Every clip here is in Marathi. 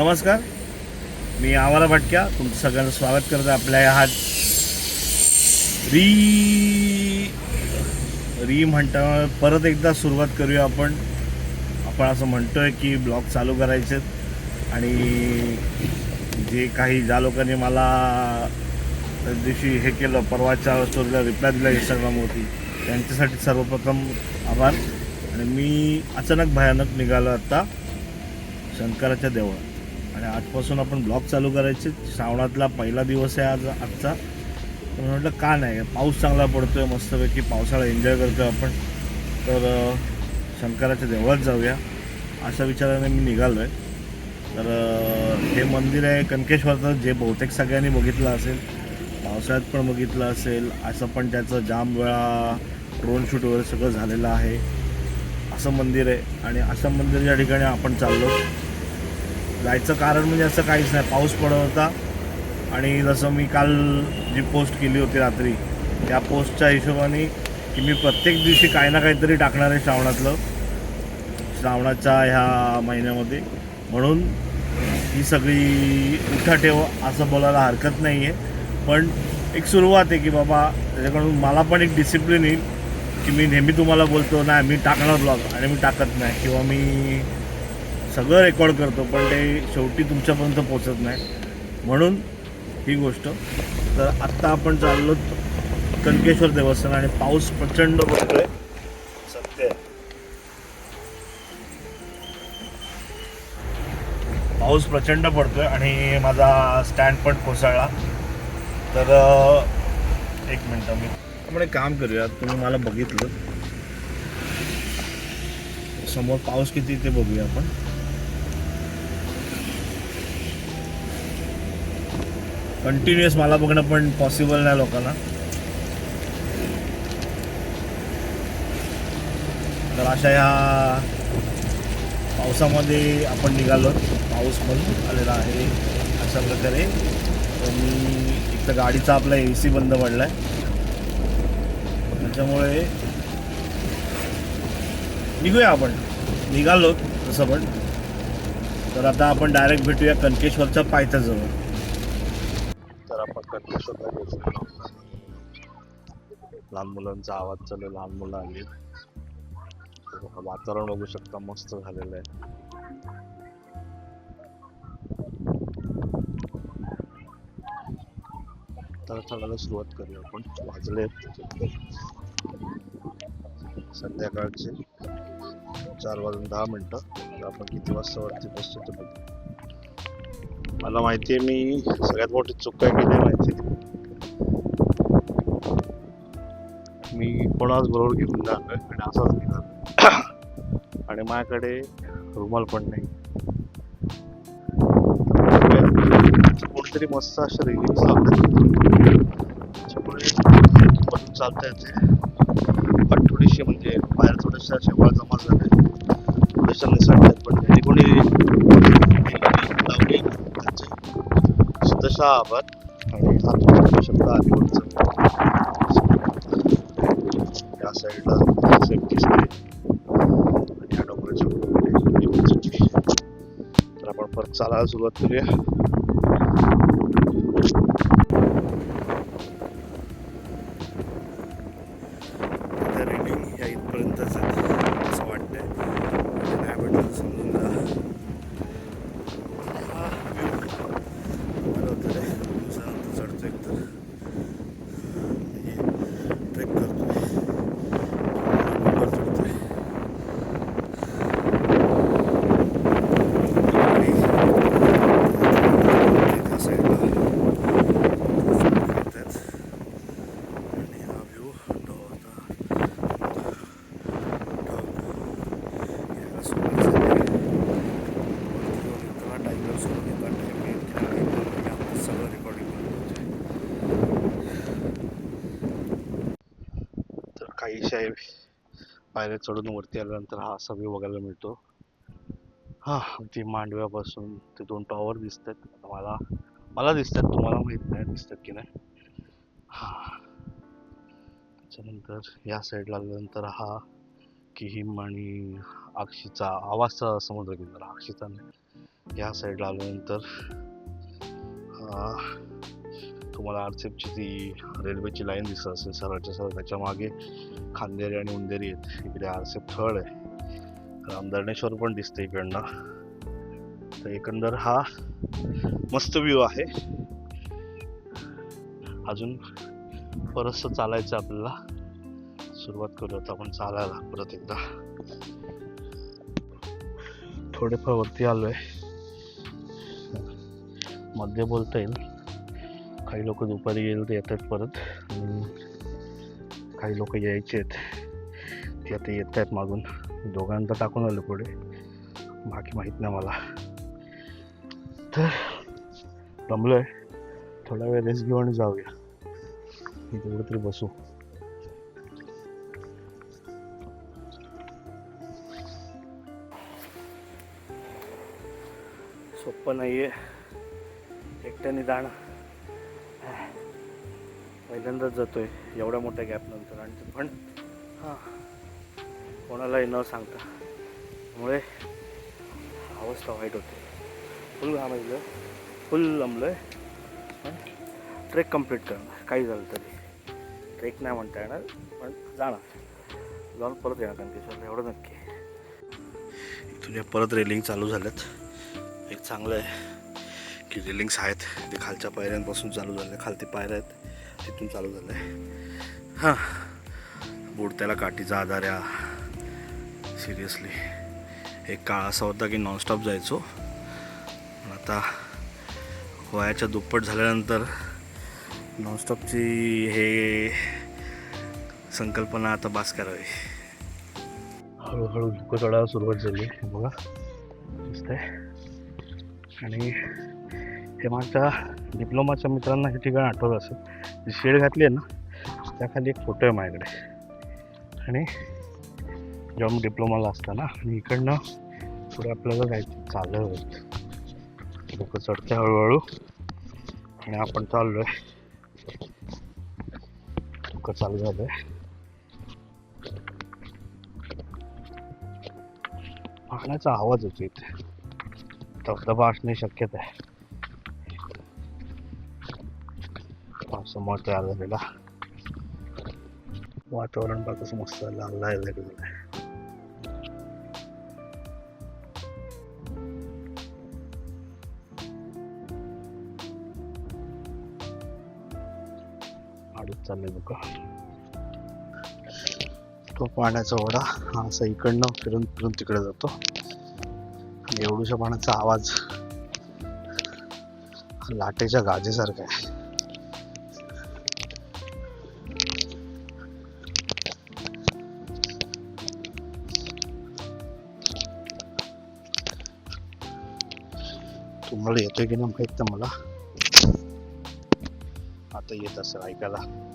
नमस्कार. मी आवारा भटक्या. तुमचं सगळ्यांचं स्वागत करतो आपल्या ह्या री री म्हणता परत एकदा सुरुवात करूया आपण. आपण असं म्हणतोय की ब्लॉग चालू करायचे आणि जे काही ज्या लोकांनी मला त्या दिवशी हे केलं परवाच्या स्टोरीला रिप्लाय दिला इंस्टाग्रामवरती त्यांच्यासाठी सर्वप्रथम आभार. आणि मी अचानक भयानक निघालो आत्ता शंकराच्या देवळात. आणि आजपासून आपण ब्लॉग चालू करायचे. श्रावणातला पहिला दिवस आहे आज आजचा. तर म्हटलं का नाही पाऊस चांगला पडतोय मस्तपैकी पावसाळा एन्जॉय करतोय आपण. तर शंकराच्या देवळात जाऊया. अशा विचाराने मी निघालो आहे तर हे मंदिर आहे कनकेश्वरचं जे बहुतेक सगळ्यांनी बघितलं असेल. पावसाळ्यात पण बघितलं असेल. असं पण त्याचं जाम वेळा ड्रोन शूट वगैरे सगळं झालेलं आहे. असं मंदिर आहे. आणि असं मंदिर या ठिकाणी आपण चाललो जायचं कारण म्हणजे असं काहीच नाही. पाऊस पडत होता. आणि जसं मी काल जी पोस्ट केली होती रात्री त्या पोस्टच्या हिशोबाने की मी प्रत्येक दिवशी काही ना काहीतरी टाकणार आहे श्रावणातलं. श्रावणाच्या ह्या महिन्यामध्ये. म्हणून ही सगळी उठा ठेव असं बोलायला हरकत नाही आहे पण एक सुरुवात आहे की बाबा त्याच्याकडून मला पण एक डिसिप्लिन येईल की मी नेहमी तुम्हाला बोलतो नाही मी टाकणार ब्लॉग आणि मी टाकत नाही. किंवा मी सगळं रेकॉर्ड करतो पण ते शेवटी तुमच्यापर्यंत पोचत नाही. म्हणून ही गोष्ट. तर आत्ता आपण चाललो कनकेश्वर देवस्थान आणि पाऊस प्रचंड पडतोय. सत्य आहे. पाऊस प्रचंड पडतोय आणि माझा स्टँड पण कोसळला. तर एक मिनटं मी आपण एक काम करूया. तुम्ही मला बघितलं. समोर पाऊस किती ते बघूया आपण. कंटिन्युअस मला बघणं पण पॉसिबल नाही लोकांना. तर अशा ह्या पावसामध्ये आपण निघालो. पाऊस पण आलेला आहे अशा प्रकारे. मी एक तर गाडीचा आपला ए सी बंद पडला आहे त्याच्यामुळे निघूया आपण. निघालो तसं पण. तर आता आपण डायरेक्ट भेटूया कनकेश्वरच्या पायथ्याजवळ तर आपण कनकेश्वरला गेलो लहान मुलांचा आवाज चालू लहान मुलं आली वातावरण बघू शकता मस्त झालेलं आहे. तर चढायला सुरुवात करूया आपण. वाजले संध्याकाळचे चार वाजून दहा मिनिटं. आपण किती वाजता वरती बसतो ते बघू. मला माहिती आहे मी सगळ्यात मोठी चूक काय केली आहे माहिती मी कोणाच बरोबर घेऊन जाणार आणि असाच निघालो आणि माझ्याकडे रुमाल पण नाही. कोणतरी मस्त अशा रिलीज त्याच्यामुळे बसून चालता येते पण थोडीशी म्हणजे बाहेर थोड्याशा शेवाळ जमा झाल्या थोड्याशा निसटल्यात पण. कोणी सुद्धा आभार आणि हा तुमचा शब्द अलिकडचा या साईडला सेफ्टी आणि या डोंगराच्या तर आपण परत चालायला सुरुवात करूया. दिवसानंतर चढतो एकतर ट्रेक करतोय वर चढतोय आणि त्या साईडला करतायत आणि हा व्ह्यू होता याला सोबत टायगर सोबत येतात टायगर सगळं रेकॉर्डिंग तर काहीशा पायऱ्या चढून वरती आल्यानंतर हा असा व्ह्यू बघायला मिळतो. हा ते मांडव्यापासून ते दोन टॉवर दिसतात. मला मला दिसतात तुम्हाला माहीत नाही दिसतात की नाही. हा. त्याच्यानंतर या साईडला आल्यानंतर हा किहिम आणि अक्षीचा आवाजचा समुद्र किनारा अक्षीचा नाही. या साईडला आल्यानंतर तुम्हाला आरसेपची ती रेल्वेची लाईन दिसत असेल सरळच्या सरळ त्याच्यामागे खांदेरी आणि उंदेरी आहेत. इकडे आरसेप थळ आहे. रामधरणेश्वर पण दिसते इकडनं. तर एकंदर हा मस्त व्ह्यू आहे. अजून परत चालायचं आपल्याला. सुरुवात करूयात आपण चालायला परत एकदा. थोडेफार वरती आलोय. मध्ये बोलता येईल. काही लोक दुपारी येईल ते येतात परत. काही लोक यायचे आहेत. ते आता येत आहेत मागून. दोघांना टाकून आलं पुढे. बाकी माहीत नाही मला. तर आहे थोडा वेळ रेस्ट घेऊ आणि जाऊया. तेवढं कुठेतरी बसू. सोपं नाही आहे एकट्याने जाणं पहिल्यांदाच जातोय एवढ्या मोठ्या गॅपनंतर आणि ते पण हां. कोणालाही न सांगता. त्यामुळे अवस्था वाईट होते. फुल घामायचं फुल लंबलं आहे पण ट्रेक कंप्लीट करणार. काही झालं तरी. ट्रेक नाही म्हणता येणार पण जाणार. जाऊन परत येणार कंकेश्वरला एवढं नक्की इथून या परत रेलिंग चालू झाल्यात. एक चांगलं आहे की रेलिंग्स आहेत. ते खालच्या पायऱ्यांपासून चालू झाले. खालती पायऱ्या आहेत. तिथून चालू झालं आहे हां. बुडत्याला काठीचा आधार या सिरियसली एक काळ असा होता की नॉनस्टॉप जायचो. पण आता वयाच्या दुप्पट झाल्यानंतर नॉनस्टॉपची हे संकल्पना आता बास करावी हळूहळू धुकं चढायला सुरुवात झाली. हे बघा. दिसतंय आणि हे माझ्या डिप्लोमाच्या मित्रांना हे ठिकाण आठवत असेल. जी शेड घातली आहे ना त्याखाली एक फोटो आहे माझ्याकडे. आणि जेव्हा मी डिप्लोमाला असताना आणि इकडनं पुढे आपल्याला जायचं चालत. लोक चढते हळूहळू. आणि आपण चाललोय. लोकं चालू झालंय. पाण्याचा आवाज होतो इथे. धबधबा असणे शक्यता आहे. पावसामुळे तयार झालेला वातावरण बघा कसं मस्त लाल लागलेलं आहे आडीच चाललंय बघा तो पाण्याचा ओढा हा असा इकडनं फिरून फिरून तिकडे जातो आणि एवढूशा पाण्याचा आवाज लाटेच्या गाजेसारखा आहे तुम्हाला येतोय की नाही माहीत तर मला. आता येत असं ऐकायला.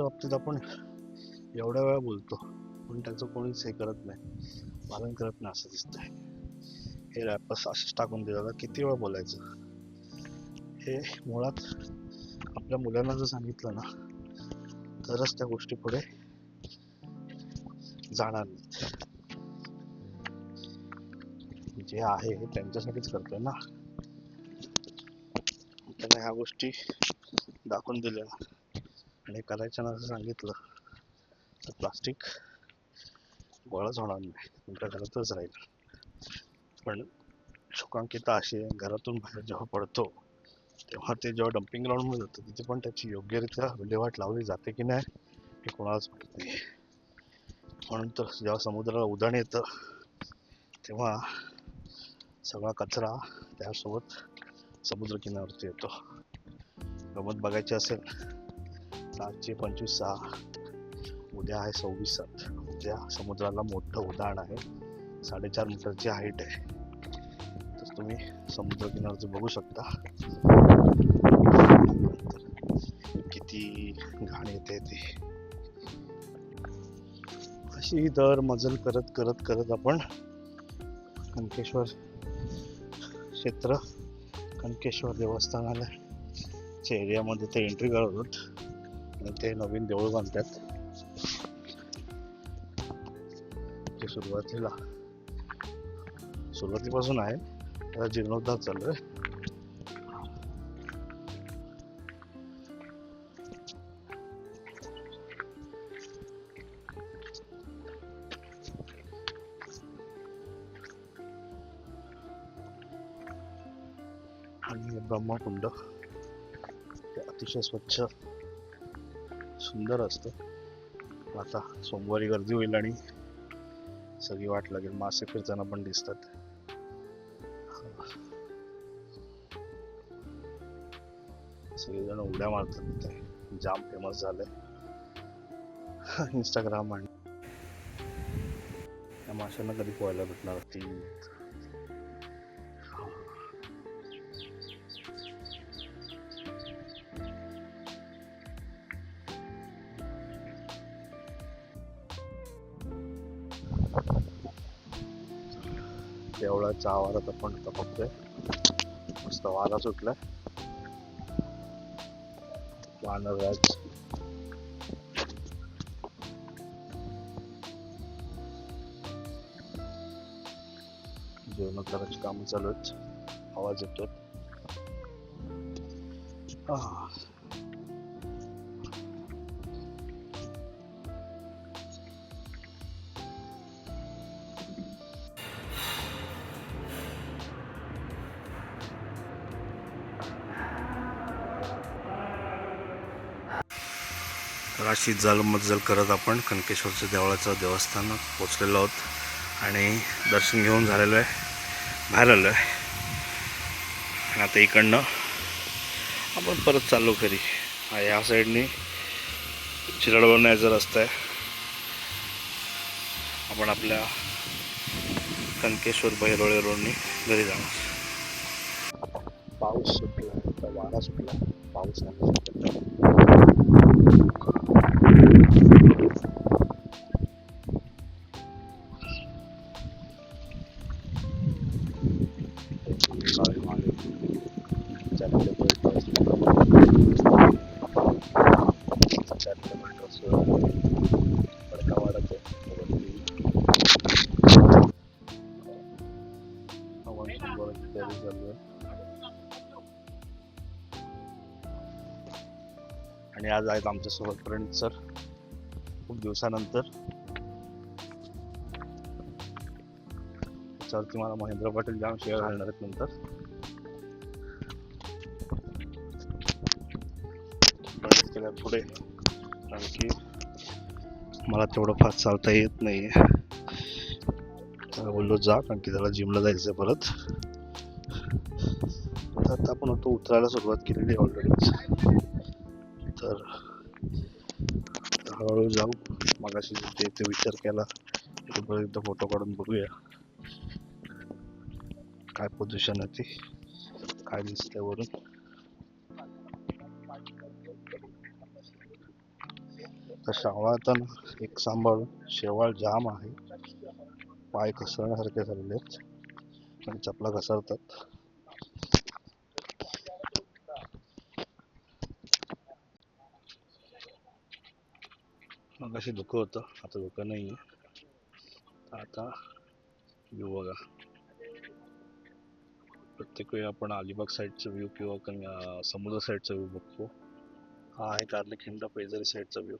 कचऱ्याच्या बाबतीत आपण एवढ्या वेळा बोलतो पण त्याचं कोणीच हे करत नाही. पालन करत नाही असं दिसतंय. हे रॅपर्स असेच टाकून दिलं किती वेळा बोलायचं? हे मुळात आपल्या मुलांना जर सांगितलं ना तरच त्या गोष्टी पुढे जाणार नाहीत. जे आहे हे त्यांच्यासाठीच करतोय ना. त्यांना ह्या गोष्टी दाखवून दिल्या. आणि करायच्या असं सांगितलं. तर प्लास्टिक गोळाच होणार नाही. तुमच्या घरातच राहील. पण शोकांकिता अशी आहे, घरातून बाहेर जेव्हा पडतो तेव्हा ते जेव्हा डम्पिंग ग्राउंडमध्ये जातं तिथे पण त्याची योग्यरित्या विल्हेवाट लावली जाते की नाही हे कोणालाच माहीत नाही. म्हणून तर जेव्हा समुद्राला उधाण येतं तेव्हा सगळा कचरा त्यासोबत समुद्र येतो. गमत बघायची असेल आज आजची पंचवीस सहा. उद्या आहे सव्वीस सात. उद्या समुद्राला मोठं उदाहरण आहे. साडेचार मीटरची हाईट आहे. तर तुम्ही समुद्रकिनारचे बघू शकता. किती घाण येते ते. अशी दर मजल करत करत करत आपण कनकेश्वर क्षेत्र कनकेश्वर देवस्थानाला च्या एरियामध्ये ते एंट्री करत ते नवीन देऊळ बांधतात ते सुरुवातीला सुरुवातीपासून आहे त्याचा जीर्णोद्धार चालू आहे आणि ब्रह्मकुंड ते अतिशय स्वच्छ सुंदर असतं. आता सोमवारी गर्दी होईल आणि सगळी वाट लागेल. मासे फिरताना पण दिसतात. सगळेजण उड्या मारतात. तिथे जाम फेमस झालंय. इंस्टाग्राम आणि त्या माशांना कधी पोहायला भेटणार? ती देवळाच्या आवारात आपण आता बघतोय. मस्त वारा सुटला वानरराज जीर्णोद्धाराची कामं चालू आहेत आवाज येतोय. तर अशी जलमजल करत आपण कनकेश्वरच्या देवळाचं देवस्थान पोचलेलो आहोत. आणि दर्शन घेऊन झालेलो आहे. बाहेर आलो आहे आणि आता इकडनं आपण परत चाललो घरी. ह्या साईडनी चिरडवरून यायचा रस्ता आहे. आपण आपल्या कनकेश्वर बहिरोळे रोडनी घरी जाणार. पाऊस सुटला वारा सुटला पाऊस नाही Sorry, आज आहेत आमच्यासोबत प्रणित सर. खूप दिवसानंतर. त्याच्यावरती मला महेंद्र पाटील जाम शेअर घालणार आहेत नंतर. केल्या पुढे. कारण की मला तेवढं फास्ट चालता येत नाही त्याला बोललो जा कारण की त्याला जिमला जायचं परत. तर आता आपण तो उतरायला सुरुवात केलेली ऑलरेडी हळूहळू जाऊ. मगाशी जे ते विचार केला ते एकदा फोटो काढून बघूया. काय पोझिशन आहे ती? काय दिसतंय वरून? तर श्रावणात एक सांभाळून शेवाळ जाम आहे. पाय घसरण्यासारखे झालेले आहेत. आणि चपला घसरतात. मग धुकं होतं. आता धुकं नाही आहे आता व्ह्यू बघा. प्रत्येक वेळी आपण अलिबाग साईडचा व्ह्यू किंवा समुद्र साईडचा व्ह्यू बघतो. हा आहे कार्लेखिंड पेजरी साईडचा व्ह्यू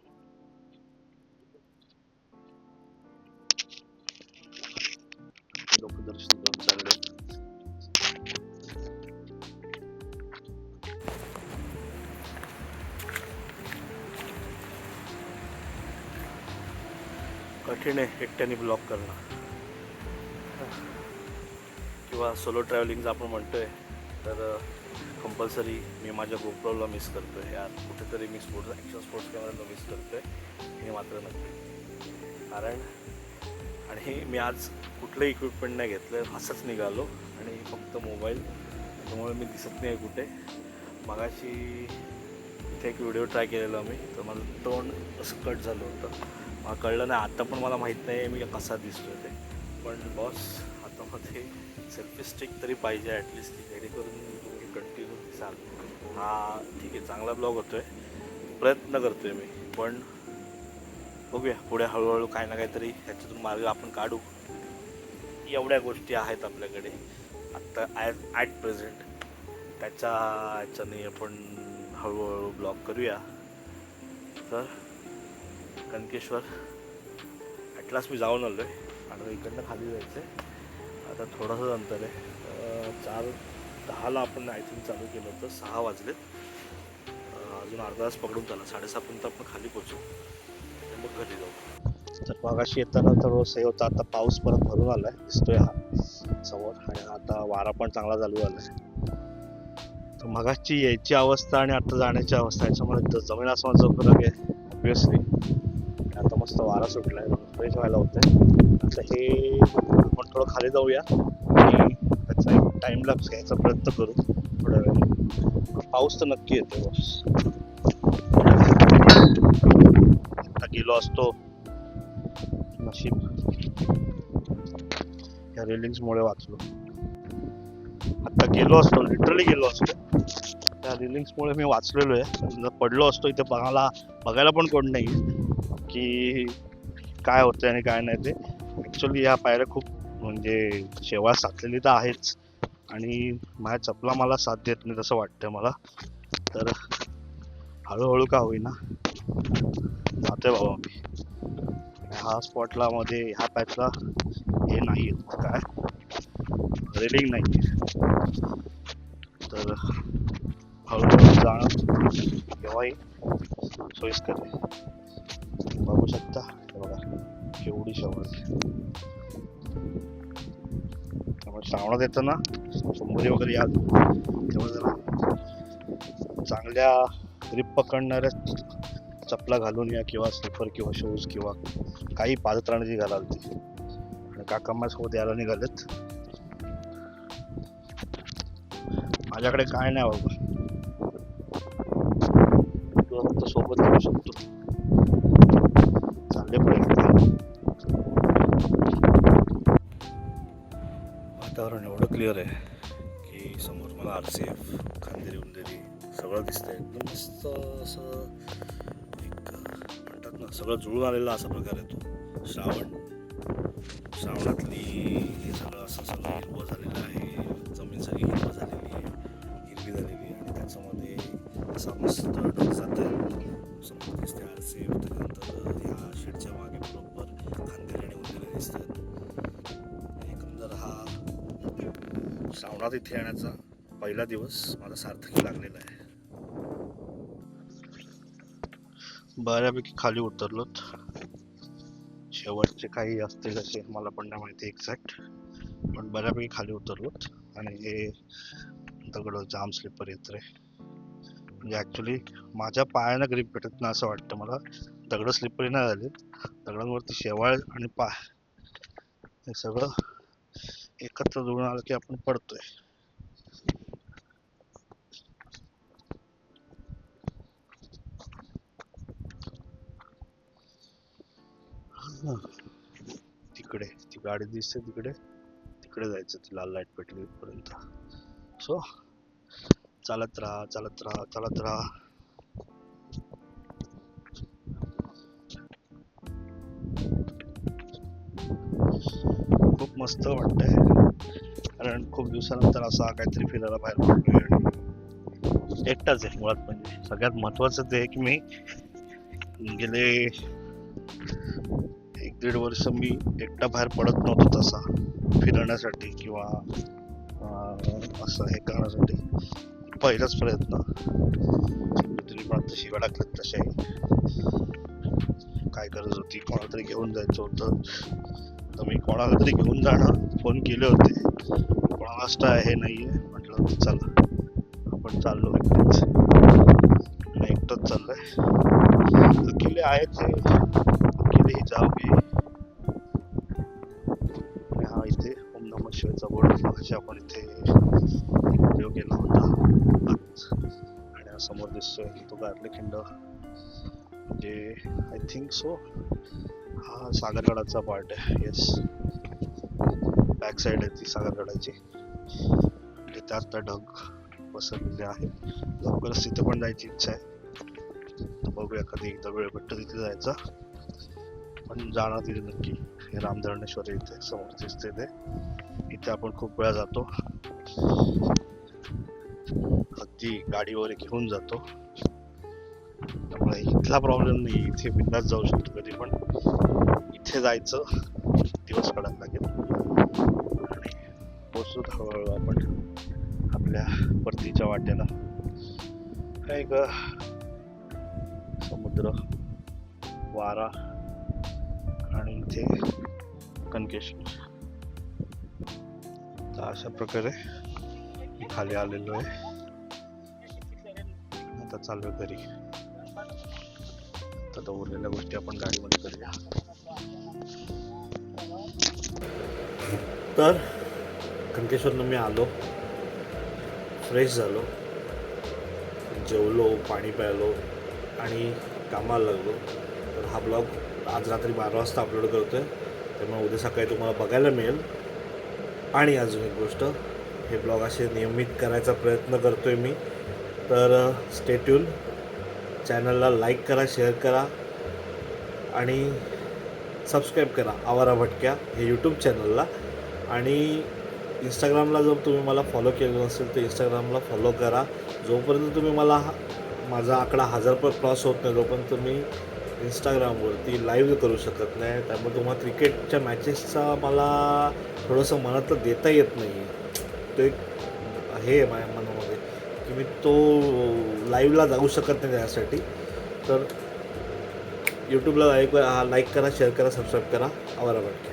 कठीण आहे एकट्याने ब्लॉक करणं. किंवा सोलो ट्रॅव्हलिंग आपण म्हणतो आहे तर कंपल्सरी मी माझ्या गोप्रोला मिस करतो आहे यार कुठेतरी मी स्पोर्ट्स ॲक्शन स्पोर्ट्स कॅमेराला मिस करतो आहे हे मात्र नक्की. कारण आणि मी आज कुठलंही इक्विपमेंट नाही घेतलं असंच निघालो. आणि फक्त मोबाईल त्यामुळे मी दिसत नाही कुठे. मगाशी इथे एक व्हिडिओ ट्राय केलेला मी तर माझं तोंड असं कट झालं होतं. मला कळलं नाही. आत्ता पण मला माहीत नाही मी कसा दिसतोय ते. पण बॉस आता सेल्फी स्टिक तरी पाहिजे ॲटलिस्ट जेणेकरून करून तुम्ही कंटिन्यू दिसाल हा ठीक आहे चांगला ब्लॉग आहे प्रयत्न करतो आहे मी. पण बघूया पुढे हळूहळू काही ना काहीतरी ह्याच्यातून मार्ग आपण काढू. एवढ्या गोष्टी आहेत आपल्याकडे. आत्ता ॲट ॲट प्रेझेंट त्याच्या ह्याच्याने आपण हळूहळू ब्लॉग करूया. तर कनकेश्वर. ॲटलास मी जाऊन आलो आहे आणि इकडनं खाली जायचं आहे आता थोडंसं अंतर आहे. चार दहाला आपण आय थिंक चालू केलं होतं. सहा वाजलेत. अजून अर्धा तास पकडून चाला साडेसहापर्यंत आपण खाली पोचू मग घरी जाऊ. तर मागाशी येताना थोडंसं हे होता. आता पाऊस परत भरून आला आहे दिसतोय हा. समोर. आणि आता वारा पण चांगला चालू झालाय. तर मगाची यायची अवस्था आणि आता जाण्याची अवस्था याच्यामध्ये जमीन आसमानचा फरक आहे ऑब्विसली मस्त वारा सुटला आहे फ्रेश व्हायला होतंय. आता हे आपण थोडं खाली जाऊया. आणि त्याचा एक टाइम लॅप्स घ्यायचा प्रयत्न करू थोड्या वेळ पाऊस तर नक्की येतो बस आता गेलो असतो. नशीब. या रिलिंग्समुळे वाचलो. आता गेलो असतो लिटरली गेलो असतो. त्या रिलिंग्समुळे मी वाचलेलो आहे. जर पडलो असतो इथे बघायला बघायला पण कोण नाही की काय होतं आणि काय नाही ते. ॲक्च्युली ह्या पायऱ्या खूप म्हणजे शेवाळ साचलेली तर आहेच. आणि माझ्या चपला मला साथ देत नाही तसं वाटतं मला. तर हळूहळू का होईना. जाते बाबा मी ह्या स्पॉटला मध्ये ह्या पॅचला हे नाही काय. रेलिंग नाही तर हळूहळू जाणं केव्हाही सोयीस्कर आहे. बघू शकता हे बघा केवढी शेवळ त्यामुळे श्रावणात येताना सोमवारी वगैरे याल तेव्हा जरा चांगल्या ग्रीप पकडणाऱ्या चपला घालून या किंवा स्लीपर किंवा शूज किंवा काही पादत्राणी घालाल ती आणि काकामासोबत यायला निघालेत माझ्याकडे काय नाही बाबा क्लिअर आहे की समोर मला R C F Khanderi Underi सगळं दिसतंय एकदम मस्त असं एक म्हणतात ना सगळं जुळून आलेला असा प्रकार आहे तो श्रावण श्रावणातली हे सगळं असं सगळं हिरवं झालेलं आहे जमीन सगळी हिरवं झालेली आहे हिरवी झालेली आहे आणि त्याच्यामध्ये असा मस्त ढग जात आहे समोर दिसते आर सी एफ त्याच्यानंतर ह्या शेडच्या मागे श्रावणात इथे येण्याचा पहिला दिवस मला सार्थकी लागलेला आहे. बऱ्यापैकी खाली उतरलोत. शेवटचे काही असतील असे मला पण नाही माहिती एक्झॅक्ट पण बऱ्यापैकी खाली उतरलोत. आणि हे दगड जाम स्लिपर येत रे. म्हणजे ॲक्च्युली माझ्या पायानं ग्रीप भेटत नाही असं वाटतं मला. दगड स्लिपरी नाही झाले दगडांवरती शेवाळ आणि पाय. हे सगळं एकत्र जुळून आलं की आपण पडतोय. तिकडे ती गाडी दिसते तिकडे. तिकडे जायचं ती लाल लाइट पेटली पर्यंत सो चालत राहा चालत राहा चालत राहा. मस्त वाटतंय. कारण खूप दिवसानंतर असा काहीतरी फिरायला बाहेर पडतोय आणि एकटाच आहे मुळात म्हणजे. सगळ्यात महत्वाचं ते आहे की मी गेले एक दीड वर्ष मी एकटा बाहेर पडत नव्हतो तसा. फिरण्यासाठी किंवा असं हे करण्यासाठी. पहिलाच प्रयत्न. तरी पण आता शिव्या टाकल्यात तशाही काय गरज होती कोणाला तरी घेऊन जायचं होतं. तर मी कोणाला तरी घेऊन जाणं फोन केले होते. कोणालाच आहे हे आहे म्हटलं तर चला. आपण चाललो एकटेच एकटंच चाललंय. किल्ले आहेत हे अकेले ही जाऊ आणि हा इथे ओम नम शिवायचा बोर्ड मगाशी आपण इथे उपयोग केला होता. आणि समोर दिसतोय. तो गारले खिंड म्हणजे आय थिंक सो हा सागरगडाचा पार्ट आहे. येस बॅक साईड आहे ती सागरगडाची. म्हणजे त्यात त्या ढग पसरलेले आहेत लवकरच तिथे पण जायची इच्छा आहे. तर बघूया कधी एकदा वेळ भेटतो तिथे जायचा. पण जाणार तिथे नक्की. हे रामधरणेश्वर इथे समोर दिसते ते इथे आपण खूप वेळा जातो. अगदी गाडी वगैरे घेऊन जातो. त्यामुळे इथला प्रॉब्लेम नाही. इथे बिंदास जाऊ शकतो कधी पण. इथे जायचं. दिवस काढायला लागेल. आणि पोचतो हळूहळू आपण आपल्या परतीच्या वाट्याला काय ग समुद्र वारा आणि इथे कनकेशन तर अशा प्रकारे खाली आलेलो आहे. आता चालू घरी. आता उरलेल्या गोष्टी आपण गाडीमध्ये करूया. तर कंकेश्वरनं मी आलो. फ्रेश झालो. जेवलो पाणी प्यायलो आणि कामाला लागलो. तर हा ब्लॉग आज रात्री बारा वाजता अपलोड करतो आहे त्यामुळे उद्या सकाळी तुम्हाला बघायला मिळेल. आणि अजून एक गोष्ट हे ब्लॉग असे नियमित करायचा प्रयत्न करतो आहे मी. तर स्टेट्यूल चॅनलला लाईक करा शेअर करा आणि सबस्क्राईब करा आवारा भटक्या हे यूट्यूब चॅनलला. आणि इंस्टाग्रामला जर तुम्ही मला फॉलो केलं नसेल तर इंस्टाग्रामला फॉलो करा. जोपर्यंत तुम्ही मला हा- माझा आकडा हजार पर क्रॉस होत नाही तोपर्यंत मी इंस्टाग्रामवरती लाईव्ह करू शकत नाही. त्यामुळे तुम्हाला क्रिकेटच्या मॅचेसचा मला थोडंसं मनातलं देता येत नाही. आहे तो एक हे आहे माझ्या मनामध्ये की मी तो लाईव्हला जाऊ शकत नाही त्यासाठी. तर यूट्यूबला लाईक लाईक करा शेअर करा सबस्क्राईब करा. आवारा भटक्या